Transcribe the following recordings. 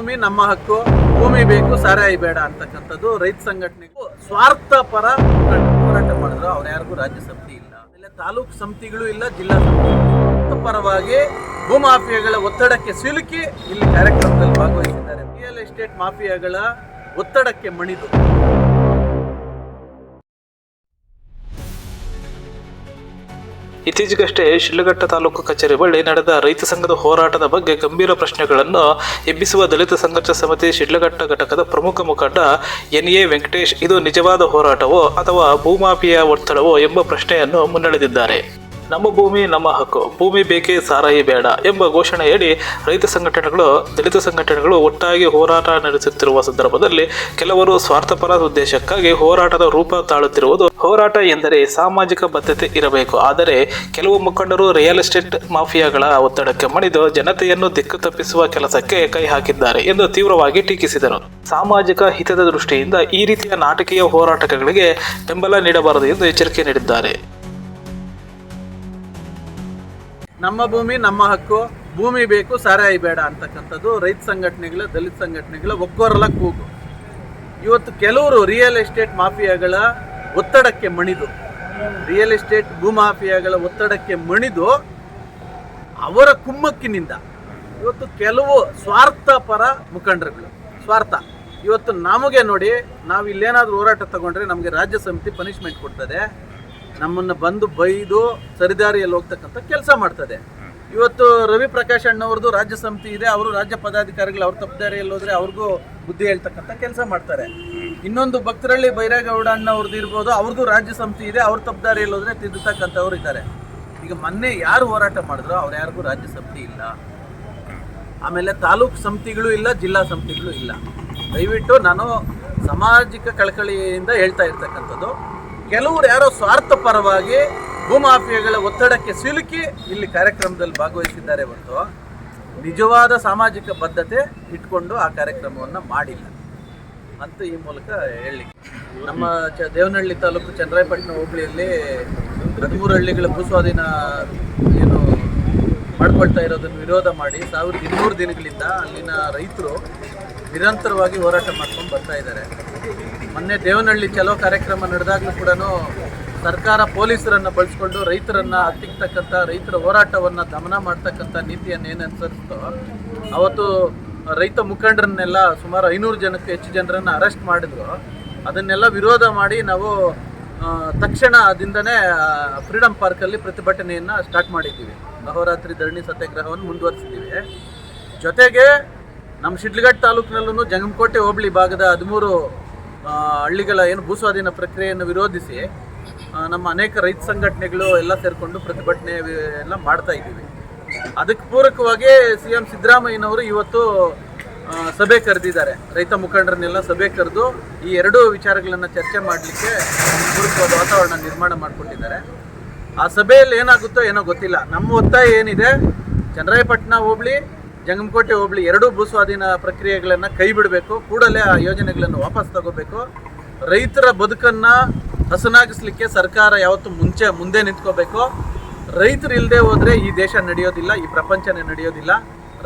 ಭೂಮಿ, ನಮ್ಮ ಹಕ್ಕು, ಭೂಮಿ ಬೇಕು, ಸಾರಾಯಿ ಬೇಡ ಅಂತಕ್ಕಂಥದ್ದು ರೈತ ಸಂಘಟನೆಗೂ ಸ್ವಾರ್ಥ ಪರ ಹೋರಾಟ ಮಾಡಿದ್ರು. ಅವ್ರ ಯಾರಿಗೂ ರಾಜ್ಯ ಸಮಿತಿ ಇಲ್ಲ. ಆಮೇಲೆ ತಾಲೂಕು ಸಮಿತಿಗಳು ಇಲ್ಲ, ಜಿಲ್ಲಾ ಸಮಿತಿ ಪರವಾಗಿ ಭೂಮಾಫಿಯಾಗಳ ಒತ್ತಡಕ್ಕೆ ಸಿಲುಕಿ ಇಲ್ಲಿ ಕಾರ್ಯಕ್ರಮದಲ್ಲಿ ಭಾಗವಹಿಸಿದ್ದಾರೆ. ರಿಯಲ್ ಎಸ್ಟೇಟ್ ಮಾಫಿಯಾಗಳ ಒತ್ತಡಕ್ಕೆ ಮಣಿದು. ಇತ್ತೀಚೆಗಷ್ಟೇ ಶಿಲ್ಲಘಟ್ಟ ತಾಲೂಕು ಕಚೇರಿ ಬಳಿ ನಡೆದ ರೈತ ಸಂಘದ ಹೋರಾಟದ ಬಗ್ಗೆ ಗಂಭೀರ ಪ್ರಶ್ನೆಗಳನ್ನು ಎಬ್ಬಿಸುವ ದಲಿತ ಸಂಘರ್ಷ ಸಮಿತಿ ಶಿಡ್ಲಘಟ್ಟ ಘಟಕದ ಪ್ರಮುಖ ಮುಖಂಡ ಎನ್ ಎ ವೆಂಕಟೇಶ್, ಇದು ನಿಜವಾದ ಹೋರಾಟವೋ ಅಥವಾ ಭೂಮಾಫಿಯಾ ಒತ್ತಡವೋ ಎಂಬ ಪ್ರಶ್ನೆಯನ್ನು ಮುನ್ನಡೆದಿದ್ದಾರೆ. ನಮ್ಮ ಭೂಮಿ, ನಮ್ಮ ಹಕ್ಕು. ಭೂಮಿ ಬೇಕೇ ಸಾರಾಯಿ ಬೇಡ ಎಂಬ ಘೋಷಣೆಯಡಿ ರೈತ ಸಂಘಟನೆಗಳು, ದಲಿತ ಸಂಘಟನೆಗಳು ಒಟ್ಟಾಗಿ ಹೋರಾಟ ನಡೆಸುತ್ತಿರುವ ಸಂದರ್ಭದಲ್ಲಿ ಕೆಲವರು ಸ್ವಾರ್ಥಪರ ಉದ್ದೇಶಕ್ಕಾಗಿ ಹೋರಾಟದ ರೂಪ ತಾಳುತ್ತಿರುವುದು ಹೋರಾಟ ಎಂದರೆ ಸಾಮಾಜಿಕ ಬದ್ಧತೆ ಇರಬೇಕು. ಆದರೆ ಕೆಲವು ಮುಖಂಡರು ರಿಯಲ್ ಎಸ್ಟೇಟ್ ಮಾಫಿಯಾಗಳ ಒತ್ತಡಕ್ಕೆ ಮಣಿದು ಜನತೆಯನ್ನು ದಿಕ್ಕು ತಪ್ಪಿಸುವ ಕೆಲಸಕ್ಕೆ ಕೈ ಹಾಕಿದ್ದಾರೆ ಎಂದು ತೀವ್ರವಾಗಿ ಟೀಕಿಸಿದರು. ಸಾಮಾಜಿಕ ಹಿತದ ದೃಷ್ಟಿಯಿಂದ ಈ ರೀತಿಯ ನಾಟಕೀಯ ಹೋರಾಟಗಳಿಗೆ ಬೆಂಬಲ ನೀಡಬಾರದು ಎಂದು ಎಚ್ಚರಿಕೆ ನೀಡಿದ್ದಾರೆ. ನಮ್ಮ ಭೂಮಿ, ನಮ್ಮ ಹಕ್ಕು, ಭೂಮಿ ಬೇಕು, ಸಾರಾಯಿ ಬೇಡ ಅಂತಕ್ಕಂಥದ್ದು ರೈತ ಸಂಘಟನೆಗಳ, ದಲಿತ ಸಂಘಟನೆಗಳ ಒಗ್ಗೋರಲ ಕೂಗು. ಇವತ್ತು ಕೆಲವರು ರಿಯಲ್ ಎಸ್ಟೇಟ್ ಮಾಫಿಯಾಗಳ ಒತ್ತಡಕ್ಕೆ ಮಣಿದು ರಿಯಲ್ ಎಸ್ಟೇಟ್ ಭೂಮಾಫಿಯಾಗಳ ಒತ್ತಡಕ್ಕೆ ಮಣಿದು ಅವರ ಕುಮ್ಮಕ್ಕಿನಿಂದ ಇವತ್ತು ಕೆಲವು ಸ್ವಾರ್ಥ ಪರ ಮುಖಂಡರುಗಳು, ಸ್ವಾರ್ಥ. ಇವತ್ತು ನಮಗೆ ನೋಡಿ ನಾವು ಇಲ್ಲೇನಾದರೂ ಹೋರಾಟ ತಗೊಂಡ್ರೆ ನಮಗೆ ರಾಜ್ಯ ಸಮಿತಿ ಪನಿಷ್ಮೆಂಟ್ ಕೊಡ್ತದೆ. ನಮ್ಮನ್ನು ಬಂದು ಬೈದು ಸರಿದಾರಿಯಲ್ಲಿ ಹೋಗ್ತಕ್ಕಂಥ ಕೆಲಸ ಮಾಡ್ತದೆ. ಇವತ್ತು ರವಿ ಪ್ರಕಾಶ್ ಅಣ್ಣವ್ರದ್ದು ರಾಜ್ಯ ಸಮಿತಿ ಇದೆ, ಅವರು ರಾಜ್ಯ ಪದಾಧಿಕಾರಿಗಳು ಅವ್ರ ತಪ್ಪದಾರಿಯಲ್ಲಿ ಹೋದ್ರೆ ಅವ್ರಿಗೂ ಬುದ್ಧಿ ಹೇಳ್ತಕ್ಕಂಥ ಕೆಲಸ ಮಾಡ್ತಾರೆ. ಇನ್ನೊಂದು ಭಕ್ತರಳ್ಳಿ ಬೈರೇಗೌಡ ಅಣ್ಣವ್ರದ್ದು ಇರ್ಬೋದು, ಅವ್ರದ್ದು ರಾಜ್ಯ ಸಮಿತಿ ಇದೆ, ಅವ್ರ ತಪ್ಪದಾರಿಯಲ್ಲಿ ಹೋದ್ರೆ ತಿದ್ದತಕ್ಕಂಥವ್ರು ಇದ್ದಾರೆ. ಈಗ ಮೊನ್ನೆ ಯಾರು ಹೋರಾಟ ಮಾಡಿದ್ರು, ಅವ್ರು ಯಾರಿಗೂ ರಾಜ್ಯ ಸಮಿತಿ ಇಲ್ಲ. ಆಮೇಲೆ ತಾಲೂಕು ಸಮಿತಿಗಳು ಇಲ್ಲ, ಜಿಲ್ಲಾ ಸಮಿತಿಗಳು ಇಲ್ಲ. ದಯವಿಟ್ಟು ನಾನು ಸಾಮಾಜಿಕ ಕಳಕಳಿಯಿಂದ ಹೇಳ್ತಾ ಇರ್ತಕ್ಕಂಥದ್ದು ಕೆಲವರು ಯಾರೋ ಸ್ವಾರ್ಥ ಪರವಾಗಿ ಭೂಮಾಫಿಯಾಗಳ ಒತ್ತಡಕ್ಕೆ ಸಿಲುಕಿ ಇಲ್ಲಿ ಕಾರ್ಯಕ್ರಮದಲ್ಲಿ ಭಾಗವಹಿಸಿದ್ದಾರೆ ಹೊರತು ನಿಜವಾದ ಸಾಮಾಜಿಕ ಬದ್ಧತೆ ಇಟ್ಕೊಂಡು ಆ ಕಾರ್ಯಕ್ರಮವನ್ನು ಮಾಡಿಲ್ಲ ಅಂತ ಈ ಮೂಲಕ ಹೇಳಿ. ನಮ್ಮ ಚ ದೇವನಹಳ್ಳಿ ತಾಲೂಕು ಚಂದ್ರಾಯಪಟ್ಟಣ ಹೋಬಳಿಯಲ್ಲಿ ಹದಿಮೂರು ಹಳ್ಳಿಗಳ ಭೂಸ್ವಾಧೀನ ಏನು ಮಾಡ್ಕೊಳ್ತಾ ಇರೋದನ್ನು ವಿರೋಧ ಮಾಡಿ ಸಾವಿರದ ಇನ್ನೂರು ದಿನಗಳಿಂದ ಅಲ್ಲಿನ ರೈತರು ನಿರಂತರವಾಗಿ ಹೋರಾಟ ಮಾಡ್ಕೊಂಡು ಬರ್ತಾ ಇದ್ದಾರೆ. ಮೊನ್ನೆ ದೇವನಹಳ್ಳಿ ಚಲೋ ಕಾರ್ಯಕ್ರಮ ನಡೆದಾಗಲೂ ಕೂಡ ಸರ್ಕಾರ ಪೊಲೀಸರನ್ನು ಬಳಸ್ಕೊಂಡು ರೈತರನ್ನ ಹತ್ತಿಕ್ತಕ್ಕಂಥ, ರೈತರ ಹೋರಾಟವನ್ನು ದಮನ ಮಾಡ್ತಕ್ಕಂಥ ನೀತಿಯನ್ನು ಏನು ಅನುಸರಿಸ್ತೋ? ಅವತ್ತು ರೈತ ಮುಖಂಡರನ್ನೆಲ್ಲ ಸುಮಾರು ಐನೂರು ಜನಕ್ಕೆ ಹೆಚ್ಚು ಜನರನ್ನು ಅರೆಸ್ಟ್ ಮಾಡಿದ್ರು. ಅದನ್ನೆಲ್ಲ ವಿರೋಧ ಮಾಡಿ ನಾವು ತಕ್ಷಣ ಅದಿಂದನೇ ಫ್ರೀಡಮ್ ಪಾರ್ಕಲ್ಲಿ ಪ್ರತಿಭಟನೆಯನ್ನು ಸ್ಟಾರ್ಟ್ ಮಾಡಿದ್ದೀವಿ. ಅಹೋರಾತ್ರಿ ಧರಣಿ ಸತ್ಯಾಗ್ರಹವನ್ನು ಮುಂದುವರಿಸಿದ್ದೀವಿ. ಜೊತೆಗೆ ನಮ್ಮ ಶಿಡ್ಲಘಟ್ಟ ತಾಲೂಕಿನಲ್ಲೂ ಜಂಗಮಕೋಟೆ ಹೋಬಳಿ ಭಾಗದ ಹದಿಮೂರು ಹಳ್ಳಿಗಳ ಏನು ಭೂಸ್ವಾಧೀನ ಪ್ರಕ್ರಿಯೆಯನ್ನು ವಿರೋಧಿಸಿ ನಮ್ಮ ಅನೇಕ ರೈತ ಸಂಘಟನೆಗಳು ಎಲ್ಲ ಸೇರಿಕೊಂಡು ಪ್ರತಿಭಟನೆ ಎಲ್ಲ ಮಾಡ್ತಾ ಇದ್ದೀವಿ. ಅದಕ್ಕೆ ಪೂರಕವಾಗಿ ಸಿ ಎಂ ಸಿದ್ದರಾಮಯ್ಯನವರು ಇವತ್ತು ಸಭೆ ಕರೆದಿದ್ದಾರೆ. ರೈತ ಮುಖಂಡರನ್ನೆಲ್ಲ ಸಭೆ ಕರೆದು ಈ ಎರಡೂ ವಿಚಾರಗಳನ್ನು ಚರ್ಚೆ ಮಾಡಲಿಕ್ಕೆ ಪೂರಕವಾದ ವಾತಾವರಣ ನಿರ್ಮಾಣ ಮಾಡಿಕೊಂಡಿದ್ದಾರೆ. ಆ ಸಭೆಯಲ್ಲಿ ಏನಾಗುತ್ತೋ ಏನೋ ಗೊತ್ತಿಲ್ಲ. ನಮ್ಮ ಒತ್ತಾಯ ಏನಿದೆ? ಚನ್ನರಾಯಪಟ್ಟಣ ಹೋಬಳಿ ಜಂಗಮಕೋಟೆ ಹೋಬಳಿ ಎರಡೂ ಭೂಸ್ವಾಧೀನ ಪ್ರಕ್ರಿಯೆಗಳನ್ನು ಕೈ ಬಿಡಬೇಕು ಕೂಡಲೇ ಆ ಯೋಜನೆಗಳನ್ನು ವಾಪಸ್ ತಗೋಬೇಕು. ರೈತರ ಬದುಕನ್ನು ಹಸನಾಗಿಸ್ಲಿಕ್ಕೆ ಸರ್ಕಾರ ಯಾವತ್ತು ಮುಂಚೆ ಮುಂದೆ ನಿಂತ್ಕೋಬೇಕು. ರೈತರು ಇಲ್ಲದೆ ಹೋದರೆ ಈ ದೇಶ ನಡೆಯೋದಿಲ್ಲ, ಈ ಪ್ರಪಂಚನೇ ನಡೆಯೋದಿಲ್ಲ.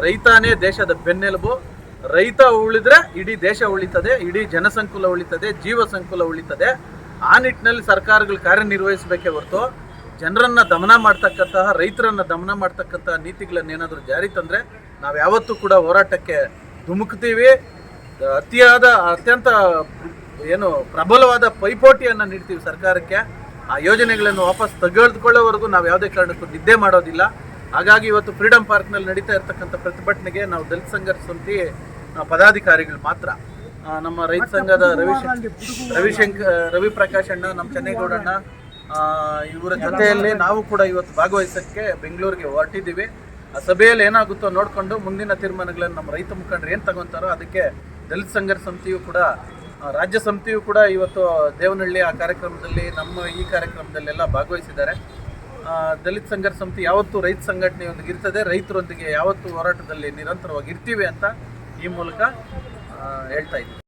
ರೈತಾನೇ ದೇಶದ ಬೆನ್ನೆಲುಬು. ರೈತ ಉಳಿದ್ರೆ ಇಡೀ ದೇಶ ಉಳಿತದೆ, ಇಡೀ ಜನಸಂಕುಲ ಉಳಿತದೆ, ಜೀವ ಸಂಕುಲ ಉಳಿತದೆ. ಆ ನಿಟ್ಟಿನಲ್ಲಿ ಸರ್ಕಾರಗಳು ಕಾರ್ಯನಿರ್ವಹಿಸಬೇಕೇ ಹೊರತು ಜನರನ್ನು ದಮನ ಮಾಡ್ತಕ್ಕಂತಹ, ರೈತರನ್ನು ದಮನ ಮಾಡ್ತಕ್ಕಂತಹ ನೀತಿಗಳನ್ನೇನಾದರೂ ಜಾರಿ ತಂದರೆ ನಾವು ಯಾವತ್ತೂ ಕೂಡ ಹೋರಾಟಕ್ಕೆ ಧುಮುಕ್ತೀವಿ. ಅತಿಯಾದ ಅತ್ಯಂತ ಏನು ಪ್ರಬಲವಾದ ಪೈಪೋಟಿಯನ್ನು ನೀಡ್ತೀವಿ ಸರ್ಕಾರಕ್ಕೆ. ಆ ಯೋಜನೆಗಳನ್ನು ವಾಪಸ್ ತೆಗೆದುಕೊಳ್ಳೋವರೆಗೂ ನಾವು ಯಾವುದೇ ಕಾರಣಕ್ಕೂ ನಿದ್ದೆ ಮಾಡೋದಿಲ್ಲ. ಹಾಗಾಗಿ ಇವತ್ತು ಫ್ರೀಡಮ್ ಪಾರ್ಕ್ನಲ್ಲಿ ನಡೀತಾ ಇರತಕ್ಕಂಥ ಪ್ರತಿಭಟನೆಗೆ ನಾವು ದಲಿತ ಸಂಘರ್ಷ ಸಮಿತಿ ಪದಾಧಿಕಾರಿಗಳು ಮಾತ್ರ. ನಮ್ಮ ರೈತ ಸಂಘದ ರವಿಶಂಕರ್ ರವಿಶಂಕರ್ ರವಿ ಪ್ರಕಾಶ್ ಅಣ್ಣ ನಮ್ಮ ಚೆನ್ನೇಗೌಡಣ್ಣ ಇವರ ಜೊತೆಯಲ್ಲಿ ನಾವು ಕೂಡ ಇವತ್ತು ಭಾಗವಹಿಸೋಕ್ಕೆ ಬೆಂಗಳೂರಿಗೆ ಹೊರಟಿದ್ದೀವಿ. ಸಭೆಯಲ್ಲಿ ಏನಾಗುತ್ತೋ ನೋಡಿಕೊಂಡು ಮುಂದಿನ ತೀರ್ಮಾನಗಳನ್ನು ನಮ್ಮ ರೈತ ಮುಖಂಡರು ಏನು ತಗೊಂತಾರೋ ಅದಕ್ಕೆ ದಲಿತ ಸಂಘರ್ಷ ಸಮಿತಿಯು ಕೂಡ ರಾಜ್ಯ ಸಮಿತಿಯು ಕೂಡ ಇವತ್ತು ದೇವನಹಳ್ಳಿ ಆ ಕಾರ್ಯಕ್ರಮದಲ್ಲಿ, ನಮ್ಮ ಈ ಕಾರ್ಯಕ್ರಮದಲ್ಲೆಲ್ಲ ಭಾಗವಹಿಸಿದ್ದಾರೆ. ದಲಿತ ಸಂಘರ್ಷ ಸಮಿತಿ ಯಾವತ್ತೂ ರೈತ ಸಂಘಟನೆಯೊಂದಿಗೆ ಇರ್ತದೆ, ರೈತರೊಂದಿಗೆ ಯಾವತ್ತೂ ಹೋರಾಟದಲ್ಲಿ ನಿರಂತರವಾಗಿ ಇರ್ತೀವಿ ಅಂತ ಈ ಮೂಲಕ ಹೇಳ್ತಾ ಇದ್ದೀವಿ